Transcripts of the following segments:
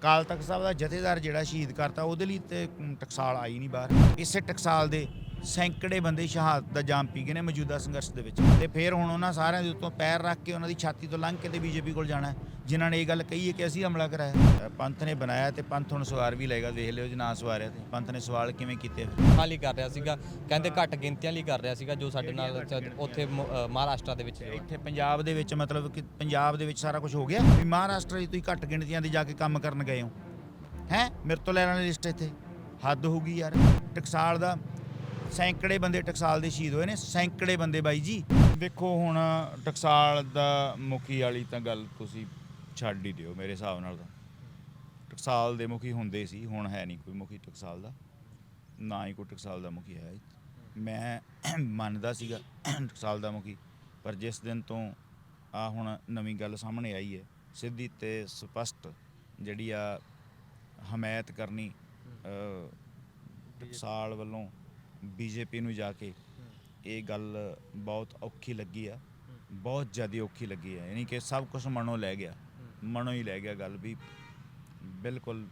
ਅਕਾਲ ਤਖਤ ਸਾਹਿਬ ਦਾ ਜਥੇਦਾਰ ਜਿਹੜਾ ਸ਼ਹੀਦ ਕਰਤਾ, ਉਹਦੇ ਲਈ ਤੇ ਟਕਸਾਲ ਆਈ ਨਹੀਂ ਬਾਹਰ। ਇਸੇ ਟਕਸਾਲ ਦੇ ਸੈਂਕੜੇ ਬੰਦੇ ਸ਼ਹਾਦਤ ਦਾ ਜਾਮ ਪੀ ਗਏ ਨੇ ਮੌਜੂਦਾ ਸੰਘਰਸ਼ ਦੇ ਵਿੱਚ। ਤੇ ਫਿਰ ਹੁਣ ਉਹਨਾਂ ਸਾਰਿਆਂ ਦੇ ਉੱਤੋਂ ਪੈਰ ਰੱਖ ਕੇ ਉਹਨਾਂ ਦੀ ਛਾਤੀ ਤੋਂ ਲੰਘ ਕੇ ਤੇ ਬੀਜੇਪੀ ਕੋਲ ਜਾਣਾ ਜਿਨ੍ਹਾਂ ਨੇ ਇਹ ਗੱਲ ਕਹੀ ਹੈ ਕਿ ਅਸੀਂ ਹਮਲਾ ਕਰਾਇਆ। ਪੰਥ ਨੇ ਬਣਾਇਆ ਤੇ ਪੰਥ ਹੁਣ ਸਵਾਰ ਵੀ ਲਏਗਾ ਦੇਖ ਲਿਓ ਜੇ ਨਾ ਸਵਾਰਿਆ ਤੇ। ਪੰਥ ਨੇ ਸਵਾਲ ਕਿਵੇਂ ਕੀਤੇ ਖਾਲੀ ਕਰ ਰਿਹਾ ਸੀਗਾ ਕਹਿੰਦੇ ਘੱਟ ਗਿਣਤੀਆਂ ਲਈ ਕਰ ਰਿਹਾ ਸੀਗਾ ਜੋ ਸਾਡੇ ਨਾਲ ਉੱਥੇ ਮਹਾਰਾਸ਼ਟਰ ਦੇ ਵਿੱਚ ਇੱਥੇ ਪੰਜਾਬ ਦੇ ਵਿੱਚ ਮਤਲਬ ਕਿ ਪੰਜਾਬ ਦੇ ਵਿੱਚ ਸਾਰਾ ਕੁਝ ਹੋ ਗਿਆ? ਵੀ ਮਹਾਰਾਸ਼ਟਰ 'ਚ ਤੁਸੀਂ ਘੱਟ ਗਿਣਤੀਆਂ ਦੇ ਜਾ ਕੇ ਕੰਮ ਕਰਨ ਗਏ ਹੋ। ਹੈ? ਮੇਰੇ ਤੋਂ ਲੈਣ ਵਾਲੀ ਲਿਸਟ ਇੱਥੇ। ਹੱਦ ਹੋ ਗਈ ਯਾਰ। ਟਕਸਾਲ ਦਾ ਸੈਂਕੜੇ ਬੰਦੇ ਟਕਸਾਲ ਦੇ ਸ਼ਹੀਦ ਹੋਏ ਨੇ, ਸੈਂਕੜੇ ਬੰਦੇ ਬਾਈ ਜੀ। ਦੇਖੋ ਹੁਣ ਟਕਸਾਲ ਦਾ ਮੁਖੀ ਵਾਲੀ ਤਾਂ ਗੱਲ ਤੁਸੀਂ ਛੱਡ ਹੀ ਦਿਓ ਮੇਰੇ ਹਿਸਾਬ ਨਾਲ ਤਾਂ। ਟਕਸਾਲ ਦੇ ਮੁਖੀ ਹੁੰਦੇ ਸੀ, ਹੁਣ ਹੈ ਨਹੀਂ ਕੋਈ ਮੁਖੀ ਟਕਸਾਲ ਦਾ। ਨਾ ਹੀ ਕੋਈ ਟਕਸਾਲ ਦਾ ਮੁਖੀ ਹੈ। ਮੈਂ ਮੰਨਦਾ ਸੀਗਾ ਟਕਸਾਲ ਦਾ ਮੁਖੀ, ਪਰ ਜਿਸ ਦਿਨ ਤੋਂ ਆ ਹੁਣ ਨਵੀਂ ਗੱਲ ਸਾਹਮਣੇ ਆਈ ਹੈ, ਸਿੱਧੀ ਤੇ ਸਪਸ਼ਟ ਜਿਹੜੀ ਆ ਹਮਾਇਤ ਕਰਨੀ ਟਕਸਾਲ ਵੱਲੋਂ ਬੀਜੇਪੀ ਨੂੰ ਜਾ ਕੇ ਇਹ ਗੱਲ ਬਹੁਤ ਔਖੀ ਲੱਗੀ ਆ। ਬਹੁਤ ਜ਼ਿਆਦਾ ਔਖੀ ਲੱਗੀ ਆ। ਯਾਨੀ ਕਿ ਸਭ ਕੁਝ ਮਨੋਂ ਲੈ ਗਿਆ। ਮਨੋਂ ਹੀ ਲੈ ਗਿਆ ਗੱਲ ਵੀ। ਬਿਲਕੁਲ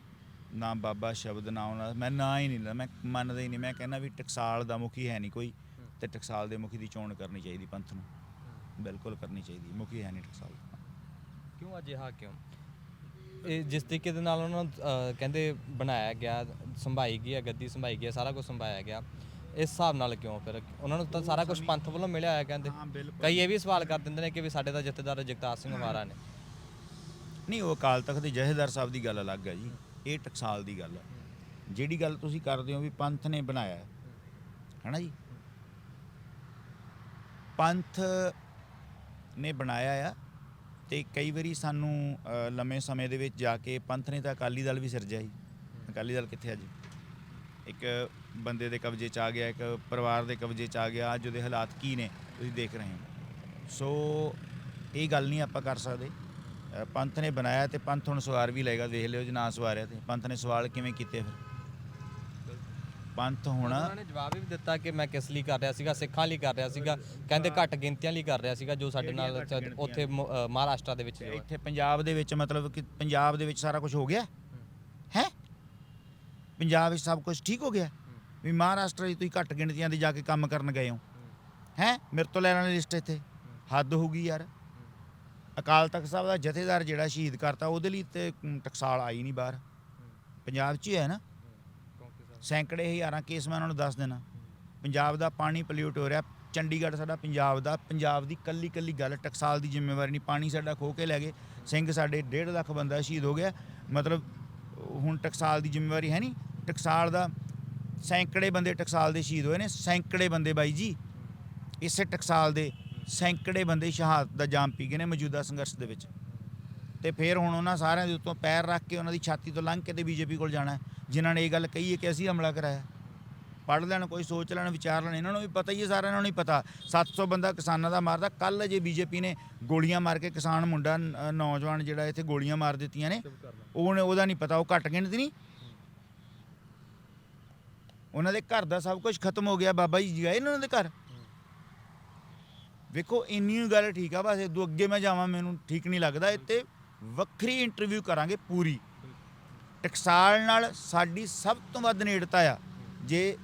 ਨਾ ਬਾਬਾ ਸ਼ਬਦ, ਨਾ ਉਹਨਾਂ ਮੈਂ ਨਾ ਹੀ ਨਹੀਂ ਲਾ ਮੈਂ ਮੰਨਦਾ ਹੀ ਨਹੀਂ। ਮੈਂ ਕਹਿੰਦਾ ਵੀ ਟਕਸਾਲ ਦਾ ਮੁਖੀ ਹੈ ਨਹੀਂ ਕੋਈ ਤੇ ਟਕਸਾਲ ਦੇ ਮੁਖੀ ਦੀ ਚੋਣ ਕਰਨੀ ਚਾਹੀਦੀ ਪੰਥ ਨੂੰ। ਬਿਲਕੁਲ ਕਰਨੀ ਚਾਹੀਦੀ। ਮੁਖੀ ਹੈ ਨਹੀਂ ਟਕਸਾਲ। ਦਾ ਕਿਉਂ ਅਜਿਹਾ? ਕਿਉਂ? ਇਹ ਜਿਸ ਤਰੀਕੇ ਦੇ ਨਾਲ ਉਹਨਾਂ ਨੂੰ ਕਹਿੰਦੇ ਬਣਾਇਆ ਗਿਆ, ਸੰਭਾਈ ਗਈ ਹੈ ਗੱਦੀ ਸੰਭਾਈ ਗਈ ਹੈ ਸਾਰਾ ਕੁਝ ਸੰਭਾਇਆ ਗਿਆ। ਇਸ ਹਿਸਾਬ ਨਾਲ ਕਿਉਂ? ਫਿਰ ਉਹਨਾਂ ਨੂੰ ਤਾਂ ਸਾਰਾ ਕੁਝ ਪੰਥ ਵੱਲੋਂ ਮਿਲਿਆ ਹੋਇਆ ਕਹਿੰਦੇ। ਹਾਂ ਬਿਲਕੁਲ। ਕਈ ਇਹ ਵੀ ਸਵਾਲ ਕਰ ਦਿੰਦੇ ਨੇ ਕਿ ਵੀ ਸਾਡੇ ਤਾਂ ਜਥੇਦਾਰ ਜਗਤਾਰ ਸਿੰਘ ਹਮਾਰਾ ਨੇ। ਨਹੀਂ ਉਹ ਅਕਾਲ ਤਖਤ ਦੇ ਜਹੇਦਾਰ ਸਾਹਿਬ ਦੀ ਗੱਲ ਅਲੱਗ ਹੈ ਜੀ। ਇਹ ਟਕਸਾਲ ਦੀ ਗੱਲ ਹੈ। ਜਿਹੜੀ ਗੱਲ ਤੁਸੀਂ ਕਰਦੇ ਹੋ ਵੀ ਪੰਥ ਨੇ ਬਣਾਇਆ ਹੈ ਹੈਨਾ ਜੀ? ਪੰਥ ਨੇ ਬਣਾਇਆ ਆ ਤੇ ਕਈ ਵਾਰੀ ਸਾਨੂੰ ਅ, ਲੰਮੇ ਸਮੇਂ ਦੇ ਵਿੱਚ ਜਾ ਕੇ ਪੰਥ ਨੇ ਤਾਂ ਅਕਾਲੀ ਦਲ ਵੀ ਸਿਰਜਿਆ ਸੀ ਅਕਾਲੀ ਦਲ ਕਿੱਥੇ ਆ ਜੀ? ਇੱਕ ਬੰਦੇ ਦੇ ਕਬਜ਼ੇ 'ਚ ਆ ਗਿਆ ਇੱਕ ਪਰਿਵਾਰ ਦੇ ਕਬਜ਼ੇ 'ਚ ਆ ਗਿਆ ਅੱਜ ਉਹਦੇ ਹਾਲਾਤ ਕੀ ਨੇ ਤੁਸੀਂ ਦੇਖ ਰਹੇ ਹੋ। ਸੋ ਇਹ ਗੱਲ ਨਹੀਂ ਆਪਾਂ ਕਰ ਸਕਦੇ। ਪੰਥ ਨੇ ਬਣਾਇਆ ਤੇ ਪੰਥ ਹੁਣ ਸਵਾਰ ਵੀ ਲਏਗਾ ਦੇਖ ਲਿਓ ਜੇ ਨਾ ਸਵਾਰਿਆ ਤੇ। ਪੰਥ ਨੇ ਸਵਾਲ ਕਿਵੇਂ ਕੀਤੇ ਫਿਰ? ਪੰਥ ਹੁਣ ਉਹਨਾਂ ਨੇ ਜਵਾਬ ਵੀ ਦਿੱਤਾ ਕਿ ਮੈਂ ਕਿਸ ਲਈ ਕਰ ਰਿਹਾ ਸੀਗਾ ਸਿੱਖਾਂ ਲਈ ਕਰ ਰਿਹਾ ਸੀਗਾ ਕਹਿੰਦੇ ਘੱਟ ਗਿਣਤੀਆਂ ਲਈ ਕਰ ਰਿਹਾ ਸੀਗਾ ਜੋ ਸਾਡੇ ਨਾਲ ਉੱਥੇ ਮਹਾਰਾਸ਼ਟਰ ਦੇ ਵਿੱਚ ਇੱਥੇ ਪੰਜਾਬ ਦੇ ਵਿੱਚ ਮਤਲਬ ਕਿ ਪੰਜਾਬ ਦੇ ਵਿੱਚ ਸਾਰਾ ਕੁਝ ਹੋ ਗਿਆ? ਹੈ? ਪੰਜਾਬ ਵਿੱਚ ਸਭ ਕੁਝ ਠੀਕ ਹੋ ਗਿਆ? ਵੀ ਮਹਾਰਾਸ਼ਟਰ 'ਚ ਤੁਸੀਂ ਘੱਟ ਗਿਣਤੀਆਂ ਦੇ ਜਾ ਕੇ ਕੰਮ ਕਰਨ ਗਏ ਹੋ। ਹੈ? ਮੇਰੇ ਤੋਂ ਲੈਣ ਵਾਲੀ ਲਿਸਟ ਇੱਥੇ। ਹੱਦ ਹੋ ਗਈ ਯਾਰ। ਅਕਾਲ ਤਖਤ ਸਾਹਿਬ ਦਾ ਜਥੇਦਾਰ ਜਿਹੜਾ ਸ਼ਹੀਦ ਕਰਤਾ, ਉਹਦੇ ਲਈ ਤੇ ਟਕਸਾਲ ਆਈ ਨਹੀਂ ਬਾਹਰ। ਪੰਜਾਬ 'ਚ ਹੀ ਹੈ ਨਾ। ਸੈਂਕੜੇ ਹਜ਼ਾਰਾਂ ਕੇਸ ਮੈਂ ਉਹਨਾਂ ਨੂੰ ਦੱਸ ਦੇਣਾ। ਪੰਜਾਬ ਦਾ ਪਾਣੀ ਪੋਲਿਊਟ ਹੋ ਰਿਹਾ। ਚੰਡੀਗੜ੍ਹ ਸਾਡਾ ਪੰਜਾਬ ਦਾ, ਪੰਜਾਬ ਦੀ ਕੱਲੀ ਕੱਲੀ ਗੱਲ, ਟਕਸਾਲ ਦੀ ਜ਼ਿੰਮੇਵਾਰੀ ਨਹੀਂ। ਪਾਣੀ ਸਾਡਾ ਖੋ ਕੇ ਲੈ ਗਏ। ਸਿੰਘ ਸਾਡੇ 1.5 ਲੱਖ ਬੰਦਾ ਸ਼ਹੀਦ ਹੋ ਗਿਆ। ਮਤਲਬ, ਹੁਣ ਟਕਸਾਲ ਦੀ ਜ਼ਿੰਮੇਵਾਰੀ ਹੈ ਨਹੀਂ। ਟਕਸਾਲ ਦਾ ਸੈਂਕੜੇ ਬੰਦੇ ਟਕਸਾਲ ਦੇ ਸ਼ਹੀਦ ਹੋਏ ਨੇ ਸੈਂਕੜੇ ਬੰਦੇ ਬਾਈ ਜੀ ਇਸੇ ਟਕਸਾਲ ਦੇ ਸੈਂਕੜੇ ਬੰਦੇ ਸ਼ਹਾਦਤ ਦਾ ਜਾਮ ਪੀ ਗਏ ਨੇ ਮੌਜੂਦਾ ਸੰਘਰਸ਼ ਦੇ ਵਿੱਚ। ਤੇ ਫਿਰ ਹੁਣ ਉਹਨਾਂ ਸਾਰਿਆਂ ਦੇ ਉੱਤੋਂ ਪੈਰ ਰੱਖ ਕੇ ਉਹਨਾਂ ਦੀ ਛਾਤੀ ਤੋਂ ਲੰਘ ਕੇ ਤੇ ਬੀਜੇਪੀ ਕੋਲ ਜਾਣਾ ਜਿਨ੍ਹਾਂ ਨੇ ਇਹ ਗੱਲ ਕਹੀ ਹੈ ਕਿ ਅਸੀਂ ਹਮਲਾ ਕਰਾਇਆ। ਪੜ੍ਹ ਲੈਣ ਕੋਈ ਸੋਚ ਲੈਣ ਵਿਚਾਰ ਲੈਣ ਇਹਨਾਂ ਨੂੰ ਵੀ ਪਤਾ ਹੀ ਹੈ ਸਾਰਿਆਂ ਨੂੰ ਨਹੀਂ ਪਤਾ। 700 ਬੰਦਾ ਕਿਸਾਨਾਂ ਦਾ ਮਾਰਦਾ। ਕੱਲ ਜੇ ਬੀਜੇਪੀ ਨੇ ਗੋਲੀਆਂ ਮਾਰ ਕੇ ਕਿਸਾਨ ਮੁੰਡਾ ਨੌਜਵਾਨ ਜਿਹੜਾ ਇੱਥੇ ਗੋਲੀਆਂ ਮਾਰ ਦਿੱਤੀਆਂ ਨੇ ਉਹਨੇ ਉਹਦਾ ਨਹੀਂ ਪਤਾ ਉਹ ਘੱਟ ਗਿਣਤੀ ਨਹੀਂ। ਉਹਨਾਂ ਦੇ ਘਰ ਦਾ ਸਭ ਕੁਝ ਖਤਮ ਹੋ ਗਿਆ ਬਾਬਾ ਜੀ ਗਏ ਨੇ ਉਹਨਾਂ ਦੇ ਘਰ? ਵੇਖੋ ਇੰਨੀ ਗੱਲ ਠੀਕ ਆ ਬਸ ਇਦੋਂ ਅੱਗੇ ਮੈਂ ਜਾਵਾਂ ਮੈਨੂੰ ਠੀਕ ਨਹੀਂ ਲੱਗਦਾ ਇੱਥੇ ਵੱਖਰੀ ਇੰਟਰਵਿਊ ਕਰਾਂਗੇ ਪੂਰੀ। ਟਕਸਾਲ ਨਾਲ ਸਾਡੀ ਸਭ ਤੋਂ ਵੱਧ ਨੇੜਤਾ ਆ। ਜੇ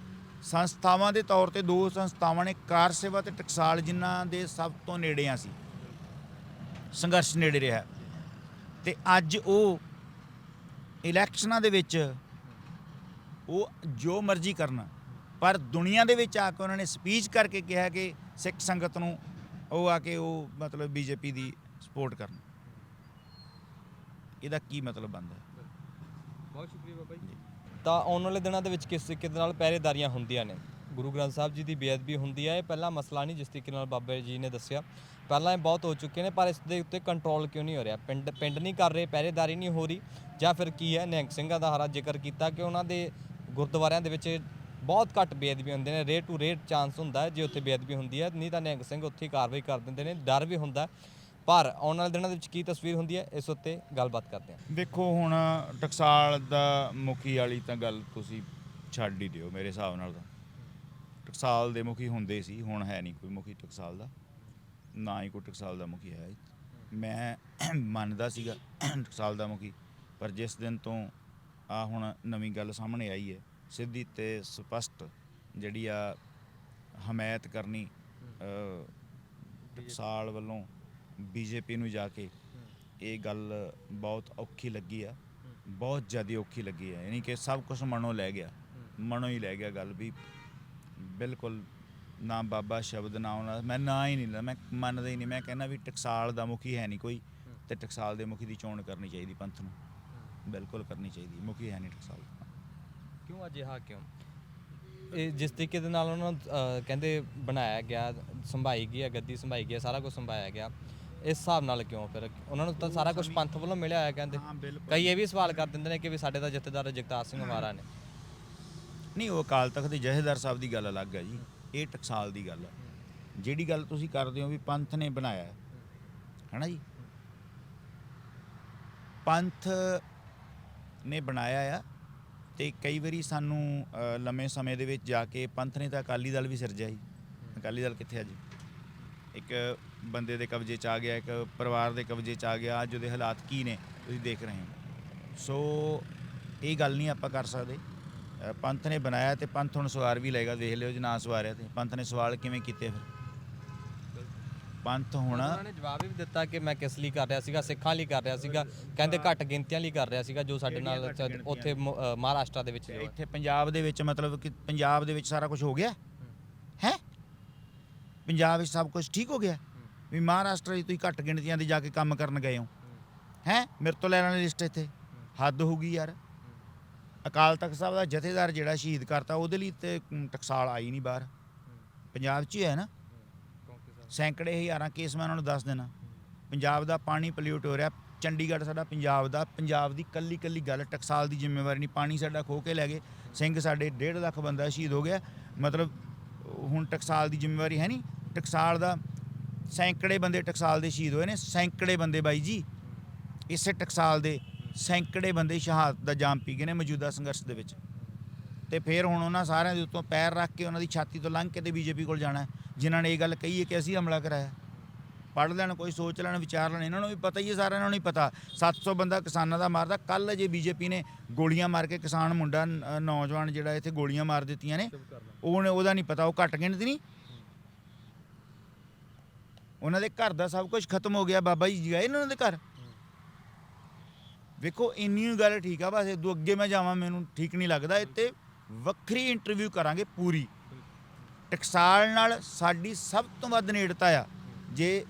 ਸੰਸਥਾਵਾਂ ਦੇ ਤੌਰ ਤੇ ਦੋ ਸੰਸਥਾਵਾਂ ਨੇ ਕਾਰ ਸੇਵਾ ਤੇ ਟਕਸਾਲ ਜਿਨ੍ਹਾਂ ਦੇ ਸਭ ਤੋਂ ਨੇੜੇ ਆ ਸੀ ਸੰਘਰਸ਼ ਨੇੜੇ ਰਿਹਾ। ਤੇ ਅੱਜ ਉਹ ਇਲੈਕਸ਼ਨਾਂ ਦੇ ਵਿੱਚ ਉਹ ਜੋ ਮਰਜ਼ੀ ਕਰਨਾ। ਪਰ ਦੁਨੀਆ ਦੇ ਵਿੱਚ ਆ ਕੇ ਉਹਨਾਂ ਨੇ ਸਪੀਚ ਕਰਕੇ ਕਿਹਾ ਕਿ ਸਿੱਖ ਸੰਗਤ ਨੂੰ ਉਹ ਆ ਕੇ ਉਹ ਮਤਲਬ ਬੀਜੇਪੀ ਦੀ ਸਪੋਰਟ ਕਰਨ। ਇਹਦਾ ਕੀ ਮਤਲਬ ਬਣਦਾ? ਬਹੁਤ ਸ਼ੁਕਰੀਆ ਬਾਬਾ ਜੀ। ਤਾਂ ਆਉਣ ਵਾਲੇ ਦਿਨਾਂ ਦੇ ਵਿੱਚ ਕਿਸ ਤਰੀਕੇ ਦੇ ਨਾਲ ਪਹਿਰੇਦਾਰੀਆਂ ਹੁੰਦੀਆਂ ਨੇ? ਗੁਰੂ ਗ੍ਰੰਥ ਸਾਹਿਬ ਜੀ ਦੀ ਬੇਅਦਬੀ ਹੁੰਦੀ ਹੈ। ਇਹ ਪਹਿਲਾ ਮਸਲਾ ਨਹੀਂ ਜਿਸ ਤਰੀਕੇ ਨਾਲ ਬਾਬਾ ਜੀ ਨੇ ਦੱਸਿਆ। ਪਹਿਲਾਂ ਇਹ ਬਹੁਤ ਹੋ ਚੁੱਕੇ ਨੇ ਪਰ ਇਸ ਦੇ ਉੱਤੇ ਕੰਟਰੋਲ ਕਿਉਂ ਨਹੀਂ ਹੋ ਰਿਹਾ? ਪਿੰਡ ਪਿੰਡ ਨਹੀਂ ਕਰ ਰਹੇ ਪਹਿਰੇਦਾਰੀ ਨਹੀਂ ਹੋ ਰਹੀ। ਜਾਂ ਫਿਰ ਕੀ ਹੈ? ਨਿਹੰਗ ਸਿੰਘਾਂ ਦਾ ਹਰਾ ਜ਼ਿਕਰ ਕੀਤਾ ਕਿ ਉਹਨਾਂ ਦੇ ਗੁਰਦੁਆਰਿਆਂ ਦੇ ਵਿੱਚ ਬਹੁਤ ਘੱਟ ਬੇਅਦਬੀ ਹੁੰਦੇ ਨੇ ਰੇਟ ਟੂ ਰੇਟ ਚਾਂਸ ਹੁੰਦਾ ਜੇ ਉੱਥੇ ਬੇਅਦਬੀ ਹੁੰਦੀ ਹੈ। ਨਹੀਂ ਤਾਂ ਨਿਹੰਗ ਸਿੰਘ ਉੱਥੇ ਹੀ ਕਾਰਵਾਈ ਕਰ ਦਿੰਦੇ ਨੇ, ਡਰ ਵੀ ਹੁੰਦਾ ਪਰ ਆਉਣ ਵਾਲੇ ਦਿਨਾਂ ਦੇ ਵਿੱਚ ਕੀ ਤਸਵੀਰ ਹੁੰਦੀ ਹੈ, ਇਸ ਉੱਤੇ ਗੱਲਬਾਤ ਕਰਦੇ ਹਾਂ। ਦੇਖੋ, ਹੁਣ ਟਕਸਾਲ ਦਾ ਮੁਖੀ ਵਾਲੀ ਤਾਂ ਗੱਲ ਤੁਸੀਂ ਛੱਡ ਹੀ ਦਿਓ ਮੇਰੇ ਹਿਸਾਬ ਨਾਲ ਤਾਂ। ਟਕਸਾਲ ਦੇ ਮੁਖੀ ਹੁੰਦੇ ਸੀ, ਹੁਣ ਹੈ ਨਹੀਂ ਕੋਈ ਮੁਖੀ ਟਕਸਾਲ ਦਾ। ਨਾ ਹੀ ਕੋਈ ਟਕਸਾਲ ਦਾ ਮੁਖੀ ਹੈ। ਮੈਂ ਮੰਨਦਾ ਸੀਗਾ ਟਕਸਾਲ ਦਾ ਮੁਖੀ, ਪਰ ਜਿਸ ਦਿਨ ਤੋਂ ਆ ਹੁਣ ਨਵੀਂ ਗੱਲ ਸਾਹਮਣੇ ਆਈ ਹੈ ਸਿੱਧੀ ਤੇ ਸਪਸ਼ਟ ਜਿਹੜੀ ਆ ਹਮਾਇਤ ਕਰਨੀ ਟਕਸਾਲ ਵੱਲੋਂ ਬੀਜੇਪੀ ਨੂੰ ਜਾ ਕੇ ਇਹ ਗੱਲ ਬਹੁਤ ਔਖੀ ਲੱਗੀ ਆ। ਬਹੁਤ ਜ਼ਿਆਦਾ ਔਖੀ ਲੱਗੀ ਆ। ਯਾਨੀ ਕਿ ਸਭ ਕੁਝ ਮਨੋਂ ਲੈ ਗਿਆ। ਮਨੋਂ ਹੀ ਲੈ ਗਿਆ ਗੱਲ ਵੀ। ਬਿਲਕੁਲ ਨਾ ਬਾਬਾ ਸ਼ਬਦ ਨਾ ਉਹਨਾਂ ਮੈਂ ਨਾ ਹੀ ਨਹੀਂ ਲਾ ਮੈਂ ਮੰਨਦਾ ਹੀ ਨਹੀਂ। ਮੈਂ ਕਹਿੰਦਾ ਵੀ ਟਕਸਾਲ ਦਾ ਮੁਖੀ ਹੈ ਨਹੀਂ ਕੋਈ ਤੇ ਟਕਸਾਲ ਦੇ ਮੁਖੀ ਦੀ ਚੋਣ ਕਰਨੀ ਚਾਹੀਦੀ ਪੰਥ ਨੂੰ। ਬਿਲਕੁਲ ਕਰਨੀ ਚਾਹੀਦੀ ਮੁਖੀ ਹੈ ਨਹੀਂ ਟਕਸਾਲ ਕਿਉਂ ਅਜਿਹਾ ਕਿਉਂ? ਇਹ ਜਿਸ ਤਰੀਕੇ ਦੇ ਨਾਲ ਉਹਨਾਂ ਨੂੰ ਅਹ, ਕਹਿੰਦੇ ਬਣਾਇਆ ਗਿਆ ਸੰਭਾਈ ਗਈ ਹੈ ਗੱਦੀ ਸੰਭਾਈ ਗਈ ਹੈ ਸਾਰਾ ਕੁਝ ਸੰਭਾਇਆ ਗਿਆ। ਇਸ ਹਿਸਾਬ ਨਾਲ ਕਿਉਂ ਫਿਰ? ਉਹਨਾਂ ਨੂੰ ਤਾਂ ਸਾਰਾ ਕੁਝ ਪੰਥ ਵੱਲੋਂ ਮਿਲਿਆ ਹੋਇਆ ਕਹਿੰਦੇ। ਹਾਂ ਬਿਲਕੁਲ। ਕਈ ਇਹ ਵੀ ਸਵਾਲ ਕਰ ਦਿੰਦੇ ਨੇ ਕਿ ਵੀ ਸਾਡੇ ਤਾਂ ਜਥੇਦਾਰ ਜਗਤਾਰ ਸਿੰਘ ਮਹਾਰਾ ਨੇ। ਨਹੀਂ ਉਹ ਅਕਾਲ ਤਖਤ ਦੇ ਜਹੇਦਾਰ ਸਾਹਿਬ ਦੀ ਗੱਲ ਅਲੱਗ ਹੈ ਜੀ। ਇਹ ਟਕਸਾਲ ਦੀ ਗੱਲ ਹੈ। ਜਿਹੜੀ ਗੱਲ ਤੁਸੀਂ ਕਰਦੇ ਹੋ ਵੀ ਪੰਥ ਨੇ ਬਣਾਇਆ ਹੈ ਹੈਨਾ ਜੀ? ਪੰਥ ਨੇ ਬਣਾਇਆ ਆ ਤੇ ਕਈ ਵਾਰੀ ਸਾਨੂੰ ਲੰਮੇ ਸਮੇਂ ਦੇ ਵਿੱਚ ਜਾ ਕੇ ਪੰਥ ਨੇ ਤਾਂ ਅਕਾਲੀ ਦਲ ਵੀ ਸਿਰਜਿਆ ਸੀ। ਅਕਾਲੀ ਦਲ ਕਿੱਥੇ ਅੱਜ ਇੱਕ ਬੰਦੇ ਦੇ ਕਬਜ਼ੇ 'ਚ ਆ ਗਿਆ, ਇੱਕ ਪਰਿਵਾਰ ਦੇ ਕਬਜ਼ੇ 'ਚ ਆ ਗਿਆ, ਅੱਜ ਉਹਦੇ ਹਾਲਾਤ ਕੀ ਨੇ ਤੁਸੀਂ ਦੇਖ ਰਹੇ ਹੋ। ਸੋ ਇਹ ਗੱਲ ਨਹੀਂ ਆਪਾਂ ਕਰ ਸਕਦੇ। ਪੰਥ ਨੇ ਬਣਾਇਆ ਤੇ ਪੰਥ ਹੁਣ ਸਵਾਰ ਵੀ ਲਏਗਾ, ਦੇਖ ਲਿਓ ਜੇ, ਨਾ ਸਵਾਰਿਆ ਤੇ। ਪੰਥ ਨੇ ਸਵਾਲ ਕਿਵੇਂ ਕੀਤੇ ਫਿਰ? ਪੰਥ ਹੁਣ। ਉਹਨਾਂ ਨੇ ਜਵਾਬ ਵੀ ਦਿੱਤਾ ਕਿ ਮੈਂ ਕਿਸ ਲਈ ਕਰ ਰਿਹਾ ਸੀਗਾ ਸਿੱਖਾਂ ਲਈ ਕਰ ਰਿਹਾ ਸੀਗਾ ਕਹਿੰਦੇ ਘੱਟ ਗਿਣਤੀਆਂ ਲਈ ਕਰ ਰਿਹਾ ਸੀਗਾ ਜੋ ਸਾਡੇ ਨਾਲ? ਉੱਥੇ ਮ- ਮਹਾਰਾਸ਼ਟਰ ਦੇ ਵਿੱਚ ਜੋ ਹੈ। ਇੱਥੇ ਪੰਜਾਬ ਦੇ ਵਿੱਚ ਮਤਲਬ ਕਿ ਪੰਜਾਬ ਦੇ ਵਿੱਚ ਸਾਰਾ ਕੁਝ ਹੋ ਗਿਆ? ਹੈ? ਪੰਜਾਬ ਵਿੱਚ ਸਭ ਕੁਝ ਠੀਕ ਹੋ ਗਿਆ? ਵੀ ਮਹਾਰਾਸ਼ਟਰ 'ਚ ਤੁਸੀਂ ਘੱਟ ਗਿਣਤੀਆਂ ਦੇ ਜਾ ਕੇ ਕੰਮ ਕਰਨ ਗਏ ਹੋ। ਹੈ? ਮੇਰੇ ਤੋਂ ਲੈ ਲੈਣਾ ਲਿਸਟ ਇੱਥੇ। ਹੱਦ ਹੋ ਗਈ ਯਾਰ। ਅਕਾਲ ਤਖਤ ਸਾਹਿਬ ਦਾ ਜਥੇਦਾਰ ਜਿਹੜਾ ਸ਼ਹੀਦ ਕਰਤਾ ਉਹਦੇ ਲਈ ਤੇ ਮ, ਟਕਸਾਲ ਆਈ ਨਹੀਂ ਬਾਹਰ। ਪੰਜਾਬ 'ਚ ਹੀ ਹੈ ਨਾ। ਸੈਂਕੜੇ ਹਜ਼ਾਰਾਂ ਕੇਸ ਮੈਂ ਉਹਨਾਂ ਨੂੰ ਦੱਸ ਦੇਣਾ। ਪੰਜਾਬ ਦਾ ਪਾਣੀ ਪੋਲਿਊਟ ਹੋ ਰਿਹਾ। ਚੰਡੀਗੜ੍ਹ ਸਾਡਾ ਪੰਜਾਬ ਦਾ, ਪੰਜਾਬ ਦੀ ਕੱਲੀ ਕੱਲੀ ਗੱਲ, ਟਕਸਾਲ ਦੀ ਜ਼ਿੰਮੇਵਾਰੀ ਨਹੀਂ। ਪਾਣੀ ਸਾਡਾ ਖੋ ਕੇ ਲੈ ਗਏ। ਸਿੰਘ ਸਾਡੇ 1.5 ਲੱਖ ਬੰਦਾ ਸ਼ਹੀਦ ਹੋ ਗਿਆ। ਮਤਲਬ ਹੁਣ ਟਕਸਾਲ ਦੀ ਜ਼ਿੰਮੇਵਾਰੀ ਹੈ ਨਹੀਂ। ਟਕਸਾਲ ਦਾ ਸੈਂਕੜੇ ਬੰਦੇ ਟਕਸਾਲ ਦੇ ਸ਼ਹੀਦ ਹੋਏ ਨੇ। ਸੈਂਕੜੇ ਬੰਦੇ ਬਾਈ ਜੀ, ਇਸੇ ਟਕਸਾਲ ਦੇ ਸੈਂਕੜੇ ਬੰਦੇ ਸ਼ਹਾਦਤ ਦਾ ਜਾਮ ਪੀ ਗਏ ਨੇ ਮੌਜੂਦਾ ਸੰਘਰਸ਼ ਦੇ ਵਿੱਚ। ਤੇ ਫਿਰ ਹੁਣ ਉਹਨਾਂ ਸਾਰਿਆਂ ਦੇ ਉੱਤੋਂ ਪੈਰ ਰੱਖ ਕੇ ਉਹਨਾਂ ਦੀ ਛਾਤੀ ਤੋਂ ਲੰਘ ਕੇ ਤੇ ਬੀਜੇਪੀ ਕੋਲ ਜਾਣਾ ਜਿਨ੍ਹਾਂ ਨੇ ਇਹ ਗੱਲ ਕਹੀ ਹੈ ਕਿ ਅਸੀਂ ਹਮਲਾ ਕਰਾਇਆ। ਪੜ੍ਹ ਲੈਣ, ਕੋਈ ਸੋਚ ਲੈਣ, ਵਿਚਾਰ ਲੈਣ, ਇਹਨਾਂ ਨੂੰ ਵੀ ਪਤਾ ਹੀ ਹੈ, ਸਾਰਿਆਂ ਨੂੰ ਨਹੀਂ ਪਤਾ। 700 ਬੰਦਾ ਕਿਸਾਨਾਂ ਦਾ ਮਾਰਦਾ। ਕੱਲ ਜੇ ਬੀਜੇਪੀ ਨੇ ਗੋਲੀਆਂ ਮਾਰ ਕੇ ਕਿਸਾਨ ਮੁੰਡਾ ਨੌਜਵਾਨ ਜਿਹੜਾ ਇੱਥੇ ਗੋਲੀਆਂ ਮਾਰ ਦਿੱਤੀਆਂ ਨੇ ਉਹਨੇ ਉਹਦਾ ਨਹੀਂ ਪਤਾ, ਉਹ ਘੱਟ ਗਿਣਤੀ ਨਹੀਂ। ਉਹਨਾਂ ਦੇ ਘਰ ਦਾ ਸਭ ਕੁਝ ਖਤਮ ਹੋ ਗਿਆ, ਬਾਬਾ ਜੀ ਗਏ ਨੇ ਉਹਨਾਂ ਦੇ ਘਰ। ਵੇਖੋ, ਇੰਨੀ ਗੱਲ ਠੀਕ ਆ, ਬਸ ਇਦੋਂ ਅੱਗੇ ਮੈਂ ਜਾਵਾਂ, ਮੈਨੂੰ ਠੀਕ ਨਹੀਂ ਲੱਗਦਾ, ਇੱਥੇ ਵੱਖਰੀ ਇੰਟਰਵਿਊ ਕਰਾਂਗੇ ਪੂਰੀ। ਟਕਸਾਲ ਨਾਲ ਸਾਡੀ ਸਭ ਤੋਂ ਵੱਧ ਨੇੜਤਾ ਆ। ਜੇ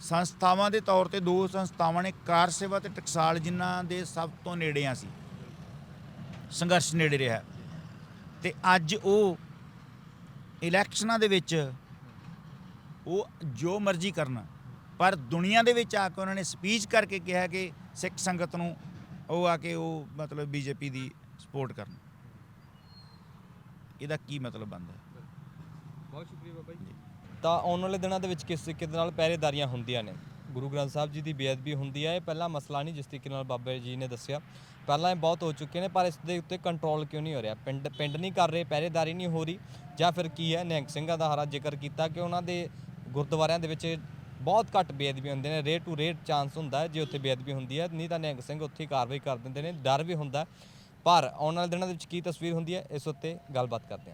ਸੰਸਥਾਵਾਂ ਦੇ ਤੌਰ ਤੇ ਦੋ ਸੰਸਥਾਵਾਂ ਨੇ ਕਾਰ ਸੇਵਾ ਤੇ ਟਕਸਾਲ ਜਿਨ੍ਹਾਂ ਦੇ ਸਭ ਤੋਂ ਨੇੜੇ ਆ ਸੀ। ਸੰਘਰਸ਼ ਨੇੜੇ ਰਿਹਾ। ਤੇ ਅੱਜ ਉਹ ਇਲੈਕਸ਼ਨਾਂ ਦੇ ਵਿੱਚ ਉਹ ਜੋ ਮਰਜ਼ੀ ਕਰਨ, ਪਰ ਦੁਨੀਆ ਦੇ ਵਿੱਚ ਆ ਕੇ ਉਹਨਾਂ ਨੇ ਸਪੀਚ ਕਰਕੇ ਕਿਹਾ ਕਿ ਸਿੱਖ ਸੰਗਤ ਨੂੰ ਉਹ ਆ ਕੇ ਉਹ ਮਤਲਬ ਬੀਜੇਪੀ ਦੀ ਸਪੋਰਟ ਕਰਨ। ਇਹਦਾ ਕੀ ਮਤਲਬ ਬਣਦਾ? ਬਹੁਤ ਸ਼ੁਕਰੀਆ ਬਾਬਾ ਜੀ। ਤਾਂ ਆਉਣ ਵਾਲੇ ਦਿਨਾਂ ਦੇ ਵਿੱਚ ਕਿਸ ਤਰੀਕੇ ਦੇ ਨਾਲ ਪਹਿਰੇਦਾਰੀਆਂ ਹੁੰਦੀਆਂ ਨੇ? ਗੁਰੂ ਗ੍ਰੰਥ ਸਾਹਿਬ ਜੀ ਦੀ ਬੇਅਦਬੀ ਹੁੰਦੀ ਹੈ, ਇਹ ਪਹਿਲਾ ਮਸਲਾ ਨਹੀਂ ਜਿਸ ਤਰੀਕੇ ਨਾਲ ਬਾਬਾ ਜੀ ਨੇ ਦੱਸਿਆ। ਪਹਿਲਾਂ ਇਹ ਬਹੁਤ ਹੋ ਚੁੱਕੇ ਨੇ, ਪਰ ਇਸ ਦੇ ਉੱਤੇ ਕੰਟਰੋਲ ਕਿਉਂ ਨਹੀਂ ਹੋ ਰਿਹਾ? ਪਿੰਡ ਪਿੰਡ ਨਹੀਂ ਕਰ ਰਹੇ, ਪਹਿਰੇਦਾਰੀ ਨਹੀਂ ਹੋ ਰਹੀ, ਜਾਂ ਫਿਰ ਕੀ ਹੈ? ਨਿਹੰਗ ਸਿੰਘਾਂ ਦਾ ਹਰਾ ਜ਼ਿਕਰ ਕੀਤਾ ਕਿ ਉਹਨਾਂ ਦੇ ਗੁਰਦੁਆਰਿਆਂ ਦੇ ਵਿੱਚ ਬਹੁਤ ਘੱਟ ਬੇਅਦਬੀ ਹੁੰਦੇ ਨੇ ਰੇਟ ਟੂ ਰੇਟ ਚਾਂਸ ਹੁੰਦਾ ਜੇ ਉੱਥੇ ਬੇਅਦਬੀ ਹੁੰਦੀ ਹੈ, ਨਹੀਂ ਤਾਂ ਨਿਹੰਗ ਸਿੰਘ ਉੱਥੇ ਹੀ ਕਾਰਵਾਈ ਕਰ ਦਿੰਦੇ ਨੇ, ਡਰ ਵੀ ਹੁੰਦਾ ਪਰ ਆਉਣ ਵਾਲੇ ਦਿਨਾਂ ਦੇ ਵਿੱਚ ਕੀ ਤਸਵੀਰ ਹੁੰਦੀ ਹੈ? ਇਸ ਉੱਤੇ ਗੱਲਬਾਤ ਕਰਦੇ ਹਾਂ।